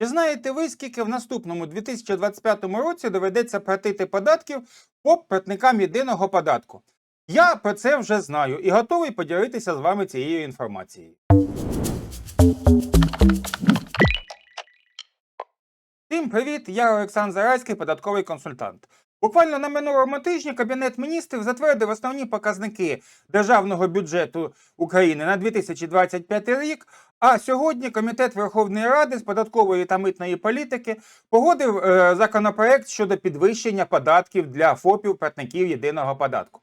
Чи знаєте ви, скільки в наступному 2025 році доведеться платити податків по платникам єдиного податку? Я про це вже знаю і готовий поділитися з вами цією інформацією. Всім привіт! Я Олександр Зарайський, податковий консультант. Буквально на минулому тижні Кабінет міністрів затвердив основні показники державного бюджету України на 2025 рік. А сьогодні Комітет Верховної Ради з податкової та митної політики погодив е, законопроект щодо підвищення податків для ФОПів платників єдиного податку.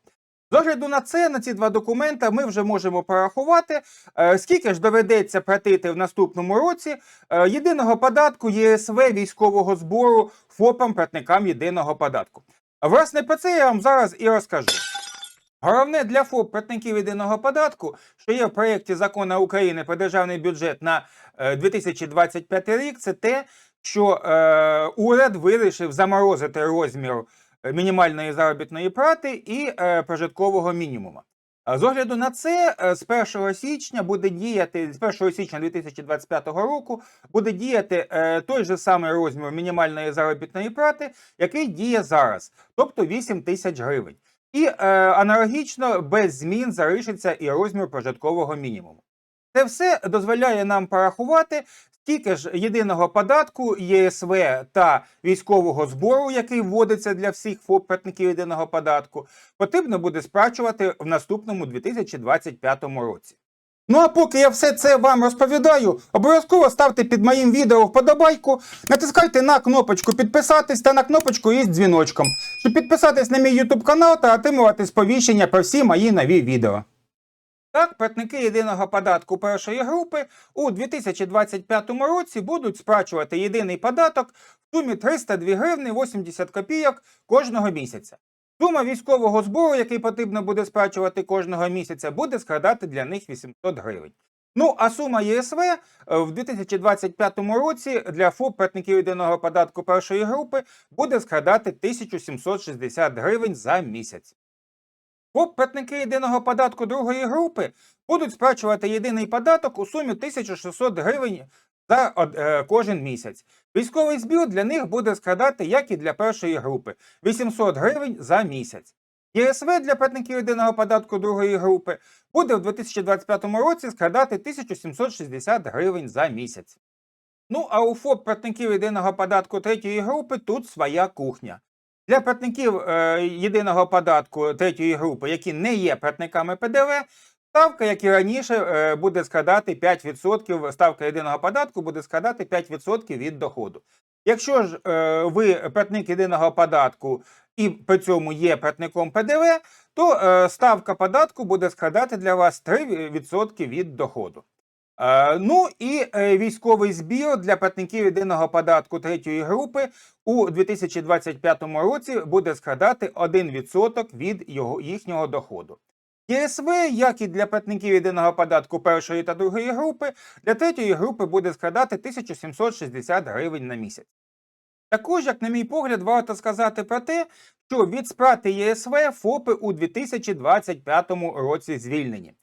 З огляду на це, на ці два документи, ми вже можемо порахувати, е, скільки ж доведеться платити в наступному році е, єдиного податку ЄСВ військового збору ФОПам платникам єдиного податку. Власне про це я вам зараз і розкажу. Головне для ФОП платників єдиного податку, що є в проєкті закону України про державний бюджет на е, 2025 рік, це те, що е, уряд вирішив заморозити розмір е, мінімальної заробітної плати і е, прожиткового мінімуму. З огляду на це, е, з 1 січня буде діяти з 1 січня 2025 року буде діяти е, той же самий розмір мінімальної заробітної плати, який діє зараз, тобто 8 тисяч гривень. І е, аналогічно без змін залишиться і розмір прожиткового мінімуму. Це все дозволяє нам порахувати, скільки ж єдиного податку ЄСВ та військового збору, який вводиться для всіх платників єдиного податку, потрібно буде сплачувати в наступному 2025 році. Ну а поки я все це вам розповідаю, обов'язково ставте під моїм відео вподобайку, натискайте на кнопочку підписатись та на кнопочку із дзвіночком, щоб підписатись на мій YouTube канал та отримувати сповіщення про всі мої нові відео. Так, платники єдиного податку першої групи у 2025 році будуть сплачувати єдиний податок в сумі 302 гривни 80 копійок кожного місяця. Сума військового збору, який потрібно буде сплачувати кожного місяця, буде складати для них 800 гривень. Ну а сума ЄСВ е, в 2025 році для ФОП платників єдиного податку першої групи буде складати 1760 гривень за місяць. Платники єдиного податку другої групи будуть сплачувати єдиний податок у сумі 1600 гривень за е, кожен місяць. Військовий збір для них буде складати, як і для першої групи, 800 гривень за місяць. ЄСВ для платників єдиного податку другої групи буде в 2025 році складати 1760 гривень за місяць. Ну а у ФОП платників єдиного податку третьої групи тут своя кухня. Для платників е, єдиного податку третьої групи, які не є платниками ПДВ, ставка, як і раніше, е, буде складати 5%. Ставка єдиного податку буде складати 5% від доходу. Якщо ж е, ви платник єдиного податку і при цьому є платником ПДВ, то ставка податку буде складати для вас 3% від доходу. Е, Ну і е, військовий збір для платників єдиного податку третьої групи у 2025 році буде складати 1% від його, їхнього доходу. ЄСВ, як і для платників єдиного податку першої та другої групи, для третьої групи буде складати 1760 гривень на місяць. Також, як на мій погляд, варто сказати про те, що від сплати ЄСВ ФОПи у 2025 році звільнені.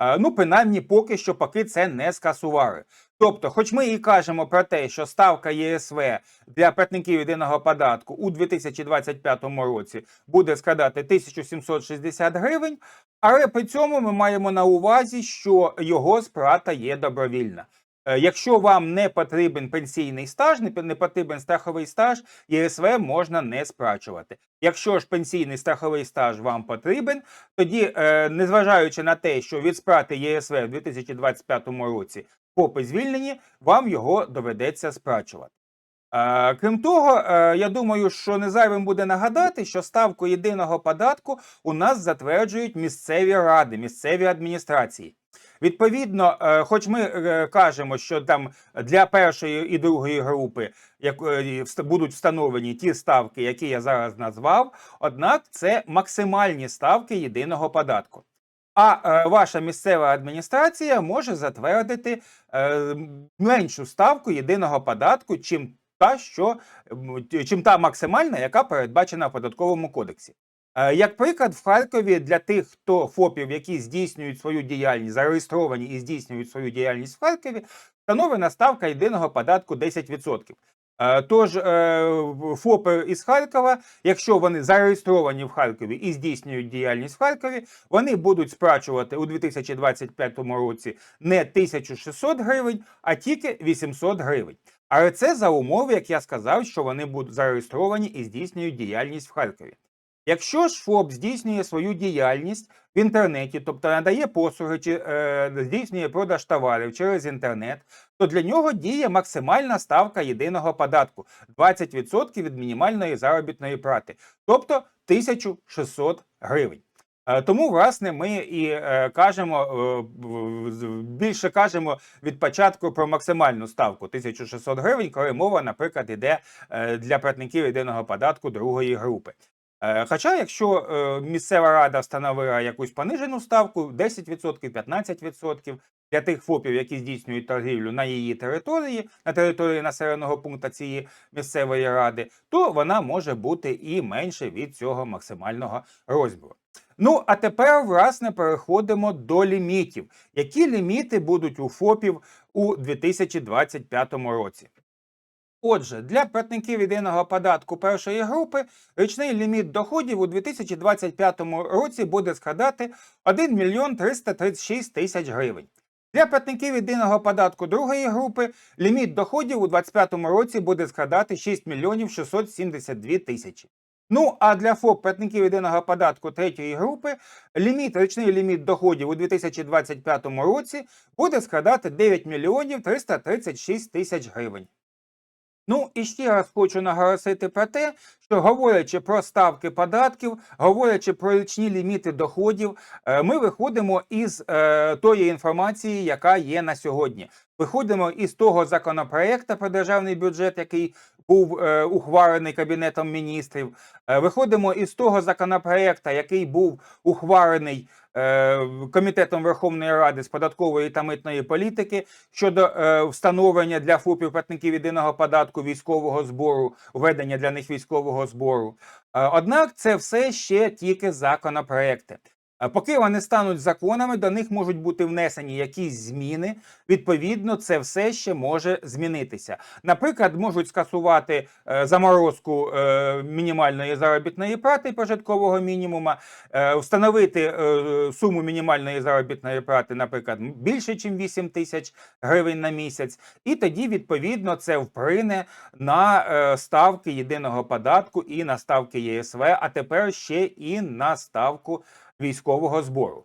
Е, Ну, принаймні, поки що поки це не скасували. Тобто, хоч ми і кажемо про те, що ставка ЄСВ для платників єдиного податку у 2025 році буде складати 1760 гривень, але при цьому ми маємо на увазі, що його сплата є добровільна. Е, Якщо вам не потрібен пенсійний стаж, не потрібен страховий стаж, ЄСВ можна не сплачувати. Якщо ж пенсійний страховий стаж вам потрібен, тоді, е, незважаючи на те, що від сплати ЄСВ в 2025 році попи звільнені, вам його доведеться сплачувати. Е, Крім того, е, я думаю, що не зайвим буде нагадати, що ставку єдиного податку у нас затверджують місцеві ради, місцеві адміністрації. Відповідно, е, хоч ми кажемо, що там для першої і другої групи як, будуть встановлені ті ставки, які я зараз назвав, однак це максимальні ставки єдиного податку. А ваша місцева адміністрація може затвердити меншу ставку єдиного податку, чим та, що, чим та максимальна, яка передбачена в податковому кодексі. Е, Як приклад, в Харкові для тих, хто ФОПів, які здійснюють свою діяльність, зареєстровані і здійснюють свою діяльність в Харкові, встановлена ставка єдиного податку 10%. Е, Тож е, ФОПи із Харкова, якщо вони зареєстровані в Харкові і здійснюють діяльність в Харкові, вони будуть сплачувати у 2025 році не 1600 гривень, а тільки 800 гривень. Але це за умови, як я сказав, що вони будуть зареєстровані і здійснюють діяльність в Харкові. Якщо ж ФОП здійснює свою діяльність в інтернеті, тобто надає послуги чи е, здійснює продаж товарів через інтернет, то для нього діє максимальна ставка єдиного податку 20% від мінімальної заробітної плати, тобто 1600 гривень. Е, Тому, власне, ми і е, кажемо е, більше кажемо від початку про максимальну ставку 1600 гривень, коли мова, наприклад, йде для платників єдиного податку другої групи. Хоча, якщо місцева рада встановила якусь понижену ставку 10%, 15% для тих ФОПів, які здійснюють торгівлю на її території, на території населеного пункту цієї місцевої ради, то вона може бути і менше від цього максимального розміру. Ну, а тепер, власне, переходимо до лімітів. Які ліміти будуть у ФОПів у 2025 році? Отже, для платників єдиного податку першої групи річний ліміт доходів у 2025 році буде складати 1 мільйон 336 тисяч гривень. Для платників єдиного податку другої групи ліміт доходів у 2025 році буде складати 6 мільйонів 672 тисячі. Ну а для ФОП платників єдиного податку третьої групи ліміт, річний ліміт доходів у 2025 році буде складати 9 мільйонів 336 тисяч гривень. Ну і ще раз хочу наголосити про те, що говорячи про ставки податків, говорячи про річні ліміти доходів, е, ми виходимо із е, тої інформації, яка є на сьогодні. Виходимо із того законопроекту про державний бюджет, який був е, ухвалений Кабінетом міністрів. Е, виходимо із того законопроекту, який був ухвалений е, Комітетом Верховної Ради з податкової та митної політики щодо встановлення для ФОПів платників єдиного податку військового збору, введення для них військового збору. Однак це все ще тільки законопроекти. Е, Поки вони стануть законами, до них можуть бути внесені якісь зміни. Відповідно, це все ще може змінитися. Наприклад, можуть скасувати е, заморозку е, мінімальної заробітної плати прожиткового мінімума, встановити суму мінімальної заробітної плати, наприклад, більше, ніж 8 тисяч гривень на місяць, і тоді відповідно це вплине на ставки єдиного податку і на ставки ЄСВ, а тепер ще і на ставку військового збору.